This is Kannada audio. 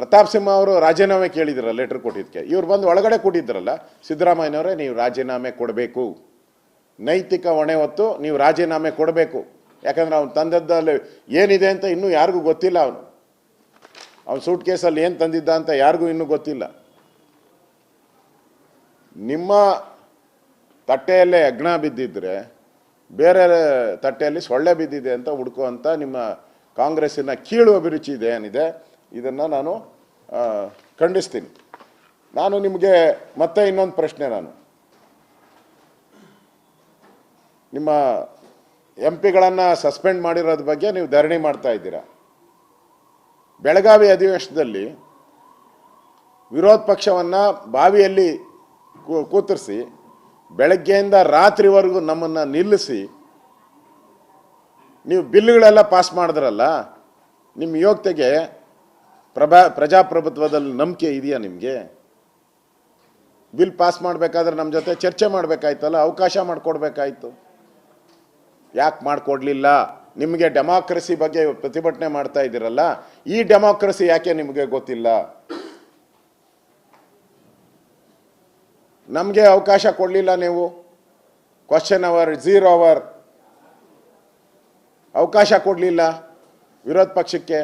ಪ್ರತಾಪ್ ಸಿಂಹ ಅವರು ರಾಜೀನಾಮೆ ಕೇಳಿದ್ರಲ್ಲ ಲೆಟರ್ ಕೊಟ್ಟಿದ್ದಕ್ಕೆ. ಇವ್ರು ಬಂದು ಒಳಗಡೆ ಕೊಟ್ಟಿದ್ರಲ್ಲ ಸಿದ್ದರಾಮಯ್ಯನವರೇ, ನೀವು ರಾಜೀನಾಮೆ ಕೊಡಬೇಕು. ನೈತಿಕ ಹೊಣೆ ಹೊತ್ತು ನೀವು ರಾಜೀನಾಮೆ ಕೊಡಬೇಕು. ಯಾಕಂದ್ರೆ ಅವ್ನು ತಂದದ್ದಲ್ಲಿ ಏನಿದೆ ಅಂತ ಇನ್ನೂ ಯಾರಿಗೂ ಗೊತ್ತಿಲ್ಲ ಅವನು. ಅವ್ನು ಸೂಟ್ ಕೇಸಲ್ಲಿ ಏನು ತಂದಿದ್ದ ಅಂತ ಯಾರಿಗೂ ಇನ್ನೂ ಗೊತ್ತಿಲ್ಲ. ನಿಮ್ಮ ತಟ್ಟೆಯಲ್ಲೇ ಯಜ್ಞ ಬಿದ್ದಿದ್ರೆ, ಬೇರೆ ತಟ್ಟೆಯಲ್ಲಿ ಸೊಳ್ಳೆ ಬಿದ್ದಿದೆ ಅಂತ ಹುಡುಕುವಂಥ ನಿಮ್ಮ ಕಾಂಗ್ರೆಸ್ಸಿನ ಕೀಳು ಅಭಿರುಚಿ ಇದೆ ಏನಿದೆ ಇದನ್ನು ನಾನು ಖಂಡಿಸ್ತೀನಿ. ನಾನು ನಿಮಗೆ ಮತ್ತೆ ಇನ್ನೊಂದು ಪ್ರಶ್ನೆ ನಾನು. ನಿಮ್ಮ ಎಂ ಪಿಗಳನ್ನು ಸಸ್ಪೆಂಡ್ ಮಾಡಿರೋದ್ರ ಬಗ್ಗೆ ನೀವು ಧರಣಿ ಮಾಡ್ತಾ ಇದ್ದೀರಾ? ಬೆಳಗಾವಿ ಅಧಿವೇಶನದಲ್ಲಿ ವಿರೋಧ ಪಕ್ಷವನ್ನು ಬಾವಿಯಲ್ಲಿ ಕೂತರಿಸಿ, ಬೆಳಗ್ಗೆಯಿಂದ ರಾತ್ರಿವರೆಗೂ ನಮ್ಮನ್ನು ನಿಲ್ಲಿಸಿ, ನೀವು ಬಿಲ್ಗಳೆಲ್ಲ ಪಾಸ್ ಮಾಡಿದ್ರಲ್ಲ, ನಿಮ್ಮ ಯೋಗ್ಯತೆಗೆ ಪ್ರಭಾ ಪ್ರಜಾಪ್ರಭುತ್ವದಲ್ಲಿ ನಂಬಿಕೆ ಇದೆಯಾ ನಿಮಗೆ? ಬಿಲ್ ಪಾಸ್ ಮಾಡಬೇಕಾದ್ರೆ ನಮ್ಮ ಜೊತೆ ಚರ್ಚೆ ಮಾಡಬೇಕಾಯ್ತಲ್ಲ, ಅವಕಾಶ ಮಾಡಿಕೊಡ್ಬೇಕಾಯ್ತು. ಯಾಕೆ ಮಾಡಿಕೊಡ್ಲಿಲ್ಲ? ನಿಮಗೆ ಡೆಮಾಕ್ರಸಿ ಬಗ್ಗೆ ಪ್ರತಿಭಟನೆ ಮಾಡ್ತಾ ಇದ್ದೀರಲ್ಲ, ಈ ಡೆಮಾಕ್ರಸಿ ಯಾಕೆ ನಿಮಗೆ ಗೊತ್ತಿಲ್ಲ? ನಮಗೆ ಅವಕಾಶ ಕೊಡಲಿಲ್ಲ ನೀವು. ಕ್ವಶನ್ ಅವರ್ ಝೀರೋ ಅವರ್ ಅವಕಾಶ ಕೊಡಲಿಲ್ಲ ವಿರೋಧ ಪಕ್ಷಕ್ಕೆ.